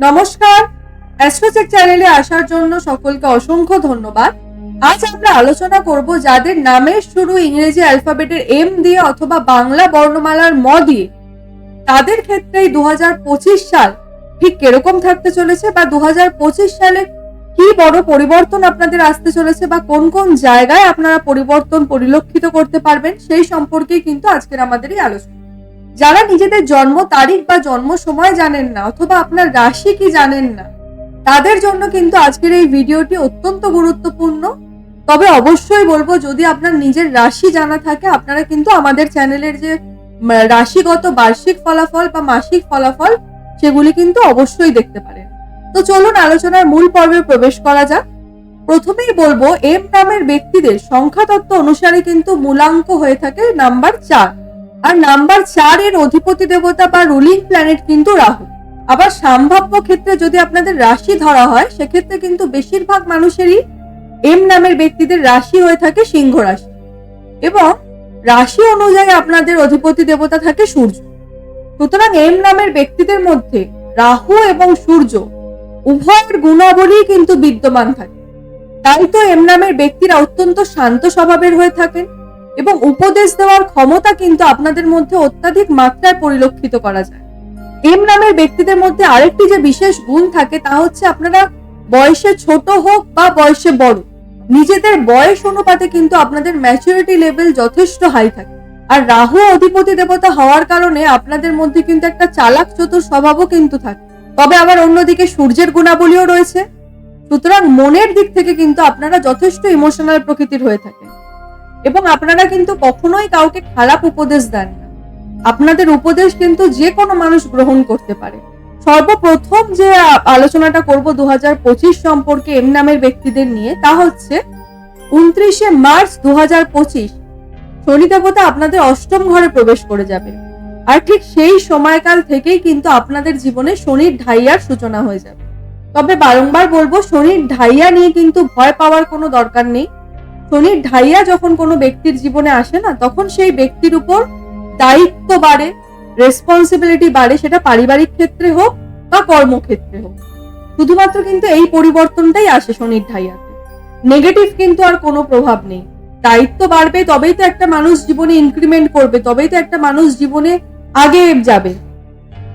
নমস্কার। অ্যাস্ট্রোচেক চ্যানেলে আসার জন্য সকলকে অসংখ্য ধন্যবাদ। আজ আমরা আলোচনা করব যাদের নামের শুরু ইংরেজি অ্যালফাবেটের এম দিয়ে অথবা বাংলা বর্ণমালার ম দিয়ে। তাদের ক্ষেত্রেই দু হাজার পঁচিশ সাল ঠিক কীরকম থাকতে চলেছে বা দু হাজার পঁচিশ সালে কি বড় পরিবর্তন আপনাদের আসতে চলেছে বা কোন কোন জায়গায় আপনারা পরিবর্তন পরিলক্ষিত করতে পারবেন সেই সম্পর্কেই কিন্তু আজকের আমাদের এই আলোচনা। যারা নিজেদের জন্ম তারিখ বা জন্ম সময় জানেন না অথবা আপনার রাশি কি জানেন না, তাদের জন্য কিন্তু আজকের এই ভিডিওটি অত্যন্ত গুরুত্বপূর্ণ। তবে অবশ্যই বলব, যদি আপনার নিজের রাশি জানা থাকে, আপনারা কিন্তু আমাদের চ্যানেলের যে রাশিগত বার্ষিক ফলাফল বা মাসিক ফলাফল, সেগুলি কিন্তু অবশ্যই দেখতে পারেন। তো চলুন আলোচনার মূল পর্বে প্রবেশ করা যাক। প্রথমেই বলব এম নামের ব্যক্তিদের সংখ্যাতত্ত্ব অনুসারে কিন্তু মূলাঙ্ক হয়ে থাকে নাম্বার চার। আর নাম্বার চার এর অধিপতি দেবতা বা রুলিং প্ল্যানেট কিন্তু রাহু। আবার সম্ভাব্য ক্ষেত্রে যদি আপনাদের রাশি ধরা হয়, সেক্ষেত্রে কিন্তু বেশিরভাগ মানুষেরই এম নামের ব্যক্তিদের রাশি হয়ে থাকে সিংহ রাশি। এবং রাশি অনুযায়ী আপনাদের অধিপতি দেবতা থাকে সূর্য। সুতরাং এম নামের ব্যক্তিদের মধ্যে রাহু এবং সূর্য উভয়ের গুণাবলী কিন্তু বিদ্যমান থাকে। তাই তো এম নামের ব্যক্তিরা অত্যন্ত শান্ত স্বভাবের হয়ে থাকেন। এবং উপদেশ দেওয়ার ক্ষমতা কিন্তু আপনাদের মধ্যে অত্যাধিক মাত্রায় পরিলক্ষিত করা যায়। এম নামের ব্যক্তিদের মধ্যে আরেকটি যে বিশেষ গুণ থাকে তা হচ্ছে আপনারা বয়সে ছোট হোক বা বয়সে বড়, নিজেদের বয়স অনুপাতে কিন্তু আপনাদের ম্যাচুরিটি লেভেল যথেষ্ট হাই থাকে। আর রাহু অধিপতি দেবতা হওয়ার কারণে আপনাদের মধ্যে কিন্তু একটা চালাক চতুর স্বভাবও কিন্তু থাকে। তবে আবার অন্যদিকে সূর্যের গুণাবলীও রয়েছে। সুতরাং মনের দিক থেকে কিন্তু আপনারা যথেষ্ট ইমোশনাল প্রকৃতির হয়ে থাকেন। এবং আপনারা কিন্তু কখনোই কাউকে খারাপ উপদেশ দেন না। আপনাদের উপদেশ কিন্তু যে কোনো মানুষ গ্রহণ করতে পারে। সর্বপ্রথম যে আলোচনাটা করব দু সম্পর্কে এম নামের ব্যক্তিদের নিয়ে, তা হচ্ছে উনত্রিশে মার্চ দু শনি দেবতা আপনাদের অষ্টম ঘরে প্রবেশ করে যাবে। আর ঠিক সেই সময়কাল থেকেই কিন্তু আপনাদের জীবনে শনির ঢাইয়ার সূচনা হয়ে যাবে। তবে বারংবার বলব, শনির ঢাইয়া নিয়ে কিন্তু ভয় পাওয়ার কোনো দরকার নেই। শনির ঢাইয়া যখন কোনো ব্যক্তির জীবনে আসে না, তখন সেই ব্যক্তির উপর দায়িত্ব বাড়ে রেসপন্সিবিলিটি বাড়ে, সেটা পারিবারিক ক্ষেত্রে হোক বা কর্মক্ষেত্রে হোক। শুধুমাত্র কিন্তু এই পরিবর্তনটাই আসে শনির ঢাইয়াতে। নেগেটিভ কিন্তু আর কোনো প্রভাব নেই। দায়িত্ব বাড়বে, তবেই তো একটা মানুষ জীবনে ইনক্রিমেন্ট করবে, তবেই তো একটা মানুষ জীবনে আগে যাবে।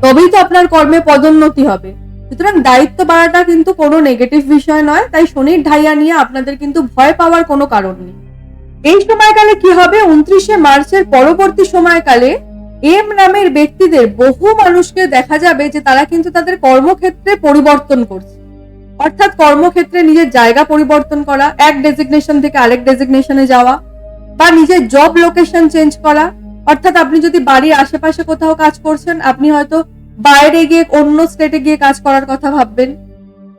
তবেই তো আপনার কর্মে পদোন্নতি হবে। সুতরাং দায়িত্ব বাড়াটা কিন্তু কোনো নেগেটিভ বিষয় নয়, তাই শনির ঢাইয়া নিয়ে আপনাদের কিন্তু ভয় পাওয়ার কোনো কারণ নেই। এই সময়কালে কি হবে? উনত্রিশে মার্চের পরবর্তী সময়কালে এম নামের ব্যক্তিদের বহু মানুষকে দেখা যাবে যে তারা কিন্তু তাদের কর্মক্ষেত্রে পরিবর্তন করছে। অর্থাৎ কর্মক্ষেত্রে নিজের জায়গা পরিবর্তন করা, এক ডেজিগনেশন থেকে আরেক ডেজিগনেশনে যাওয়া, বা নিজের জব লোকেশন চেঞ্জ করা। অর্থাৎ আপনি যদি বাড়ির আশেপাশে কোথাও কাজ করছেন, আপনি হয়তো বাইরে গিয়ে অন্য স্টেটে গিয়ে কাজ করার কথা ভাববেন?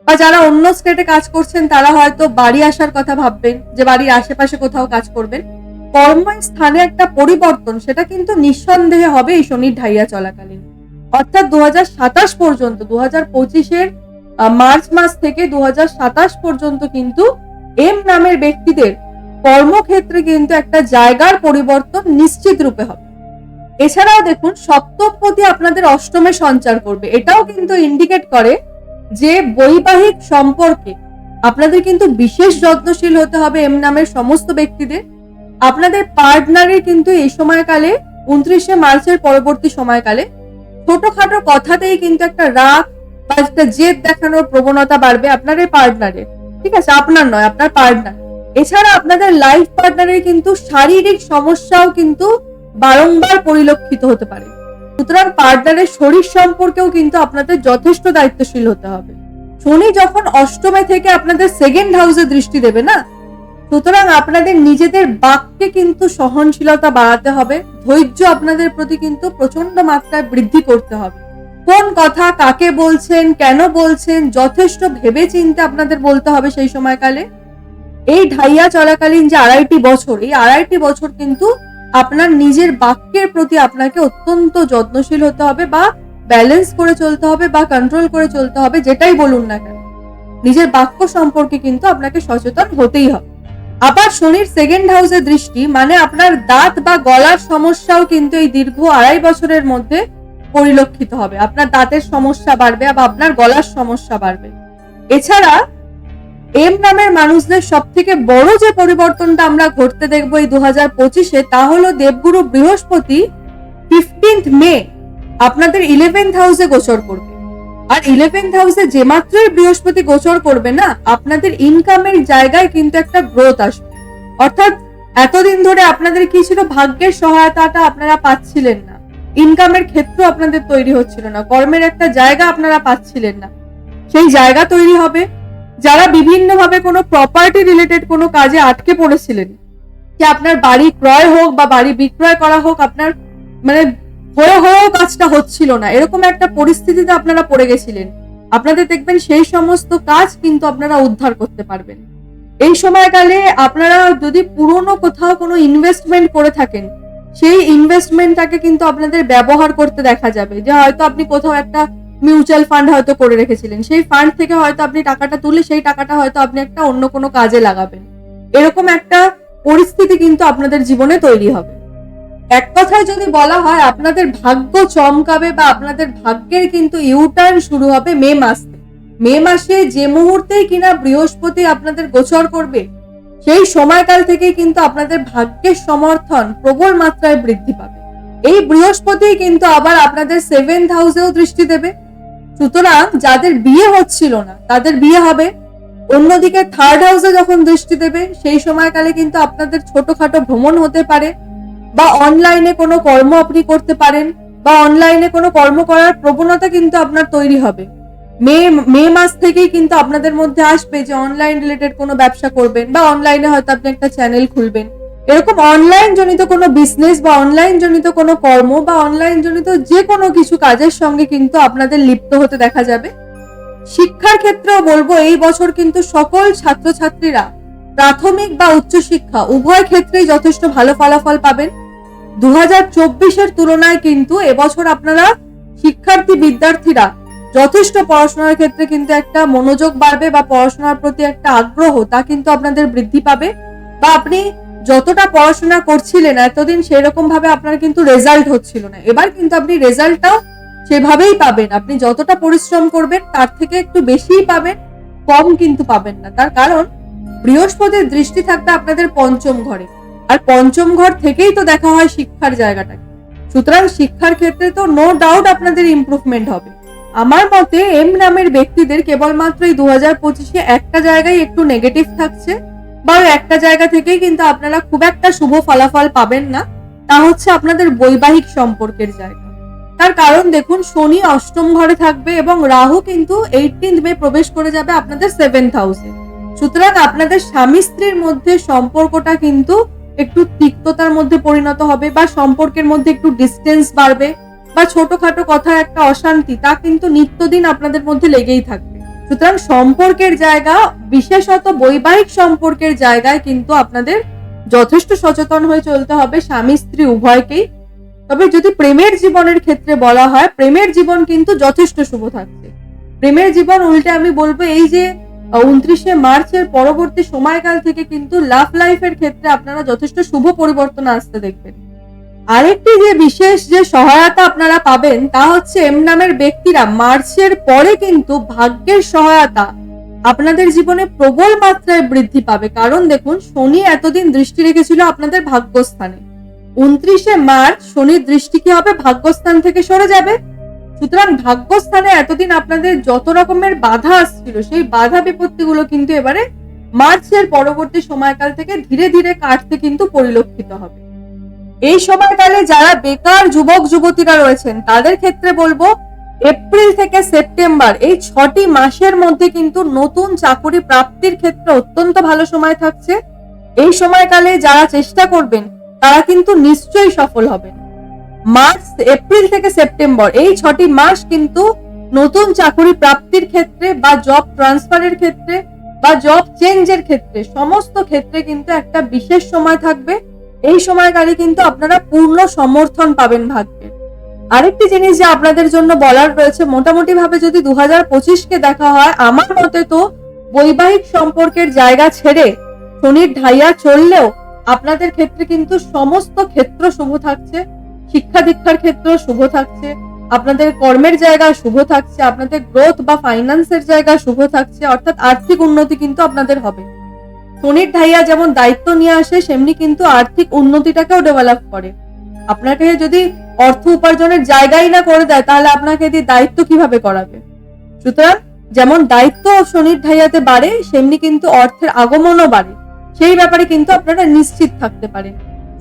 বা যারা অন্য স্টেটে কাজ করছেন, তারা হয়তো বাড়ি আসার কথা ভাববেন, যে বাড়ির আশেপাশে কোথাও কাজ করবেন। কর্মস্থানে একটা পরিবর্তন, সেটা কিন্তু নিঃসন্দেহে হবে এই শনির ঢাইয়া চলাকালীন। অর্থাৎ দু হাজার সাতাশ পর্যন্ত দু হাজার পঁচিশের মার্চ মাস থেকে দু হাজার সাতাশ পর্যন্ত কিন্তু এম নামের ব্যক্তিদের কর্মক্ষেত্রে কিন্তু একটা জায়গার পরিবর্তন নিশ্চিত রূপে হবে। এছাড়াও দেখুন সপ্তমপতি আপনাদের অষ্টমে সঞ্চার করবে। এটাও কিন্তু ইন্ডিকেট করে যে বৈবাহিক সম্পর্কে আপনাদের কিন্তু বিশেষ যত্নশীল হতে হবে এম নামের সমস্ত ব্যক্তিদের। আপনাদের পার্টনারের কিন্তু এই সময়কালে, উনত্রিশে মার্চের পরবর্তী সময়কালে ছোটখাটো কথাতেই কিন্তু একটা রাগ বা একটা জেদ দেখানোর প্রবণতা বাড়বে আপনার এই পার্টনারের ঠিক আছে? আপনার নয়, আপনার পার্টনার এছাড়া আপনাদের লাইফ পার্টনারের কিন্তু শারীরিক সমস্যাও কিন্তু বারংবার পরিলক্ষিত হতে পারে। সুতরাং পার্টনারের শরীর সম্পর্কেও কিন্তু আপনাদের যথেষ্ট দায়িত্বশীল হতে হবে। শনি যখন অষ্টমে থেকে আপনাদের সেকেন্ড হাউসে দৃষ্টি দেবে না? সুতরাং আপনাদের নিজেদের বাক্যে কিন্তু সহনশীলতা বাড়াতে হবে। ধৈর্য আপনাদের প্রতি কিন্তু প্রচণ্ড মাত্রায় বৃদ্ধি করতে হবে। কোন কথা কাকে বলছেন, কেন বলছেন, যথেষ্ট ভেবে চিন্তে আপনাদের বলতে হবে সেই সময়কালে। এই ঢাইয়া চলাকালীন যে আড়াইটি বছর, এই আড়াইটি বছর কিন্তু আপনার নিজের বাক্যের প্রতি আপনাকে অত্যন্ত যত্নশীল হতে হবে বা ব্যালেন্স করে চলতে হবে বা কন্ট্রোল করে চলতে হবে, যেটাই বলুন না কেন। নিজের বাক্য সম্পর্কে কিন্তু আপনাকে সচেতন হতেই হবে। আবার শনির সেকেন্ড হাউসের দৃষ্টি মানে আপনার দাঁত বা গলার সমস্যাও কিন্তু এই দীর্ঘ আড়াই বছরের মধ্যে পরিলক্ষিত হবে। আপনার দাঁতের সমস্যা বাড়বে বা আপনার গলার সমস্যা বাড়বে। এছাড়া এম নামের মানুষদের সব থেকে বড় যে পরিবর্তনটা আমরা ঘটতে দেখব এই দু হাজার পঁচিশে, তা হলো দেবগুরু বৃহস্পতি ফিফটিন্থ মে আপনাদের ইলেভেন্থ হাউসে গোচর করবে। আর ইলেভেন্থ হাউসে যে মাত্রই বৃহস্পতি গোচর করবে না, আপনাদের ইনকামের জায়গায় কিন্তু একটা গ্রোথ আসবে। অর্থাৎ এতদিন ধরে আপনাদের কি ছিল? ভাগ্যের সহায়তাটা আপনারা পাচ্ছিলেন না। ইনকামের ক্ষেত্র আপনাদের তৈরি হচ্ছিল না। কর্মের একটা জায়গা আপনারা পাচ্ছিলেন না। সেই জায়গা তৈরি হবে। যারা বিভিন্নভাবে কোনো প্রপার্টি রিলেটেড কোনো কাজে আটকে পড়েছিলেন যে আপনার বাড়ি ক্রয় হোক বা বাড়ি বিক্রয় করা হোক, আপনার মানে হয়ে হয়েও কাজটা হচ্ছিল না, এরকম একটা পরিস্থিতিতে আপনারা পড়ে গেছিলেন। আপনাদের দেখবেন সেই সমস্ত কাজ কিন্তু আপনারা উদ্ধার করতে পারবেন। এই সময়কালে আপনারা যদি পুরনো কোথাও কোনো ইনভেস্টমেন্ট করে থাকেন, সেই ইনভেস্টমেন্টটাকে কিন্তু আপনাদের ব্যবহার করতে দেখা যাবে। যে হয়তো আপনি কোথাও একটা মিউচুয়াল ফান্ড হয়তো করে রেখেছিলেন। সেই ফান্ড থেকে হয়তো আপনি টাকাটা তুলে সেই টাকাটা হয়তো আপনি একটা অন্য কোনো কাজে লাগাবেন। এরকম একটা পরিস্থিতি কিন্তু আপনাদের জীবনে তৈরি হবে। এক কথায় যদি বলা হয়, আপনাদের ভাগ্য চমকাবে বা আপনাদের ভাগ্যের কিন্তু ইউটার্ন শুরু হবে মে মাস মে মাসে যে মুহূর্তেই কিনা বৃহস্পতি আপনাদের গোচর করবে, সেই সময়কাল থেকেই কিন্তু আপনাদের ভাগ্যের সমর্থন প্রবল মাত্রায় বৃদ্ধি পাবে। এই বৃহস্পতি কিন্তু আবার আপনাদের সেভেন্থ হাউসেও দৃষ্টি দেবে। সুতরাং যাদের বিয়ে হচ্ছিল না, তাদের বিয়ে হবে। অন্যদিকে থার্ড হাউসে যখন দৃষ্টি দেবে, সেই সময়কালে কিন্তু আপনাদের ছোটখাটো ভ্রমণ হতে পারে বা অনলাইনে কোনো কর্ম আপনি করতে পারেন বা অনলাইনে কোনো কর্ম করার প্রবণতা কিন্তু আপনার তৈরি হবে। মে মে মাস থেকেই কিন্তু আপনাদের মধ্যে আসবে যে অনলাইন রিলেটেড কোনো ব্যবসা করবেন বা অনলাইনে হয়তো আপনি একটা চ্যানেল খুলবেন। এরকম অনলাইন জনিত কোনো বিজনেস বা অনলাইন জনিত কোনো কর্ম বা অনলাইন জনিত যে কোনো কিছু কাজের সঙ্গে কিন্তু আপনাদের লিপ্ত হতে দেখা যাবে। শিক্ষার ক্ষেত্রেও বলব, এই বছর কিন্তু সকল ছাত্রছাত্রীরা প্রাথমিক বা উচ্চশিক্ষা উভয় ক্ষেত্রেই যথেষ্ট ভালো ফলাফল পাবেন। দু হাজার চব্বিশের তুলনায় কিন্তু এবছর আপনারা শিক্ষার্থী বিদ্যার্থীরা যথেষ্ট পড়াশোনার ক্ষেত্রে কিন্তু একটা মনোযোগ বাড়বে বা পড়াশোনার প্রতি একটা আগ্রহ তা কিন্তু আপনাদের বৃদ্ধি পাবে। বা আপনি যতটা পড়াশোনা করছিলেন, এতদিন সেরকম ভাবে আপনার কিন্তু রেজাল্ট হচ্ছিল না। এবার কিন্তু আপনি রেজাল্টটাও সেভাবেই পাবেন। আপনি যতটা পরিশ্রম করবেন, তার থেকে একটু বেশিই পাবেন, কম কিন্তু পাবেন না। তার কারণ, বৃহস্পতির দৃষ্টি থাকবে আপনাদের পঞ্চম ঘরে। আর পঞ্চম ঘর থেকেই তো দেখা হয় শিক্ষার জায়গাটাকে সুতরাং শিক্ষার ক্ষেত্রে তো নো ডাউট আপনাদের ইমপ্রুভমেন্ট হবে। আমার মতে এম নামের ব্যক্তিদের কেবলমাত্র এই দু হাজার একটা জায়গায় একটু নেগেটিভ থাকছে। ওই একটা জায়গা থেকেই কিন্তু আপনারা খুব একটা শুভ ফলাফল পাবেন না। তা হচ্ছে আপনাদের বৈবাহিক সম্পর্কের জায়গা। তার কারণ দেখুন, শনি অষ্টম ঘরে থাকবে এবং রাহু কিন্তু এইটিন্থ মে প্রবেশ করে যাবে আপনাদের সেভেন্থ হাউসে সুতরাং আপনাদের স্বামী স্ত্রীর মধ্যে সম্পর্কটা কিন্তু একটু তিক্ততার মধ্যে পরিণত হবে বা সম্পর্কের মধ্যে একটু ডিস্টেন্স বাড়বে বা ছোটখাটো কথা একটা অশান্তি তা কিন্তু নিত্যদিন আপনাদের মধ্যে লেগেই থাকবে। সুতরাং সম্পর্কের জায়গা, বিশেষত বৈবাহিক সম্পর্কের জায়গায় কিন্তু আপনাদের যথেষ্ট সচেতন হয়ে চলতে হবে স্বামী, স্ত্রী উভয়কেই। তবে যদি প্রেমের জীবনের ক্ষেত্রে বলা হয়, প্রেমের জীবন কিন্তু যথেষ্ট শুভ থাকছে। প্রেমের জীবন উল্টে আমি বলব এই যে উনত্রিশে মার্চের পরবর্তী সময়কাল থেকে কিন্তু লাভ লাইফের ক্ষেত্রে আপনারা যথেষ্ট শুভ পরিবর্তন আসতে দেখবেন। আরেকটি যে বিশেষ যে সহায়তা আপনারা পাবেন, তা হচ্ছে এম নামের ব্যক্তিরা মার্চের পরে কিন্তু ভাগ্যের সহায়তা আপনাদের জীবনে প্রবল মাত্রায় বৃদ্ধি পাবে। কারণ দেখুন, শনি এতদিন দৃষ্টি রেখেছিল আপনাদের ভাগ্যস্থানে। উনত্রিশে মার্চ, শনির দৃষ্টি কি হবে? ভাগ্যস্থান থেকে সরে যাবে। সুতরাং ভাগ্যস্থানে এতদিন আপনাদের যত রকমের বাধা আসছিল, সেই বাধা বিপত্তিগুলো কিন্তু এবারে মার্চের পরবর্তী সময়কাল থেকে ধীরে ধীরে কাটতে কিন্তু পরিলক্ষিত হবে। এই সময়কালে যারা বেকার যুবক, যুবতীরা রয়েছেন, তাদের ক্ষেত্রে বলব, এপ্রিল থেকে সেপ্টেম্বর, এই ছটি মাসের মধ্যে কিন্তু নতুন চাকরি প্রাপ্তির ক্ষেত্রে অত্যন্ত ভালো সময় থাকছে। এই সময়কালে যারা চেষ্টা করবেন, তারা কিন্তু নিশ্চয়ই সফল হবেন। মার্চ, এপ্রিল থেকে সেপ্টেম্বর, এই ছটি মাস কিন্তু নতুন চাকরি প্রাপ্তির ক্ষেত্রে বা জব ট্রান্সফারের ক্ষেত্রে বা জব চেঞ্জের ক্ষেত্রে, সমস্ত ক্ষেত্রে কিন্তু একটা বিশেষ সময় থাকবে। এই সময়কালে কিন্তু আপনারা পূর্ণ সমর্থন পাবেন ভাগ্যের আরেকটি জিনিস যে আপনাদের জন্য বলার রয়েছে মোটামুটি ভাবে যদি দু পঁচিশকে দেখা হয়, আমার মতে তো বৈবাহিক সম্পর্কের জায়গা ছেড়ে শনির ঢাইয়া চললেও আপনাদের ক্ষেত্রে কিন্তু সমস্ত ক্ষেত্র শুভ থাকছে, শিক্ষা দীক্ষার ক্ষেত্র শুভ থাকছে, আপনাদের কর্মের জায়গা শুভ থাকছে, আপনাদের গ্রোথ বা ফাইন্যান্সের জায়গা শুভ থাকছে, অর্থাৎ আর্থিক উন্নতি কিন্তু আপনাদের হবে। শনির ঢাইয়া যেমন দায়িত্ব নিয়ে আসে, সেমনি কিন্তু আর্থিক উন্নতিটাকেও ডেভেলপ করে। আপনাকে যদি অর্থ উপার্জনের জায়গাই না করে দেয়, তাহলে আপনাকে দিয়ে দায়িত্ব কীভাবে করাবে? সুতরাং যেমন দায়িত্ব শনির ঢাইয়াতে বাড়ে, সেমনি কিন্তু অর্থের আগমনও বাড়ে। সেই ব্যাপারে কিন্তু আপনারা নিশ্চিত থাকতে পারেন।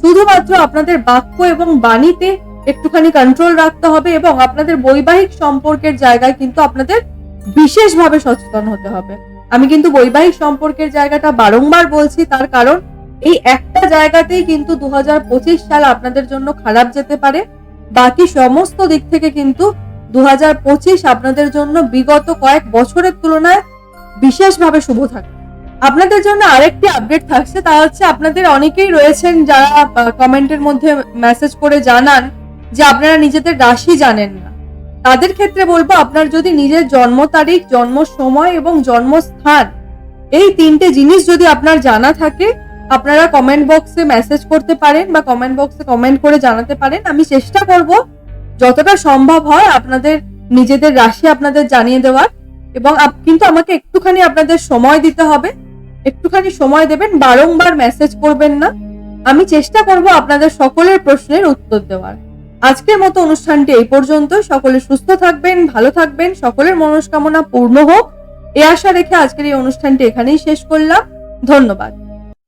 শুধুমাত্র আপনাদের বাক্য এবং বাণীতে একটুখানি কন্ট্রোল রাখতে হবে এবং আপনাদের বৈবাহিক সম্পর্কের জায়গায় কিন্তু আপনাদের বিশেষভাবে সচেতন হতে হবে। আমি কিন্তু বৈবাহিক সম্পর্কের জায়গাটা বারংবার বলছি, তার কারণ এই একটা জায়গাতেই কিন্তু দু হাজার পঁচিশ সাল আপনাদের জন্য খারাপ যেতে পারে। বাকি সমস্ত দিক থেকে কিন্তু দু হাজার পঁচিশ আপনাদের জন্য বিগত কয়েক বছরের তুলনায় বিশেষভাবে শুভ থাকে। আপনাদের জন্য আরেকটি আপডেট থাকছে, তা হচ্ছে আপনাদের অনেকেই রয়েছেন যারা কমেন্টের মধ্যে মেসেজ করে জানান যে আপনারা নিজেদের রাশি জানেন না তাদের ক্ষেত্রে বলব, আপনার যদি নিজের জন্ম তারিখ, জন্ম সময় এবং জন্মস্থান এই তিনটে জিনিস যদি আপনার জানা থাকে, আপনারা কমেন্ট বক্সে মেসেজ করতে পারেন বা কমেন্ট বক্সে কমেন্ট করে জানাতে পারেন। আমি চেষ্টা করব যতটা সম্ভব হয় আপনাদের নিজেদের রাশি আপনাদের জানিয়ে দেওয়ার এবং কিন্তু আমাকে একটুখানি আপনাদের সময় দিতে হবে। একটুখানি সময় দেবেন, বারংবার মেসেজ করবেন না। আমি চেষ্টা করব আপনাদের সকলের প্রশ্নের উত্তর দেওয়ার। আজকের মতো অনুষ্ঠানটি এই পর্যন্ত। সকলে সুস্থ থাকবেন, ভালো থাকবেন, সকলের মনস্কামনা পূর্ণ হোক। এ আশা রেখে আজকের এই অনুষ্ঠানটি এখানেই শেষ করলাম। ধন্যবাদ।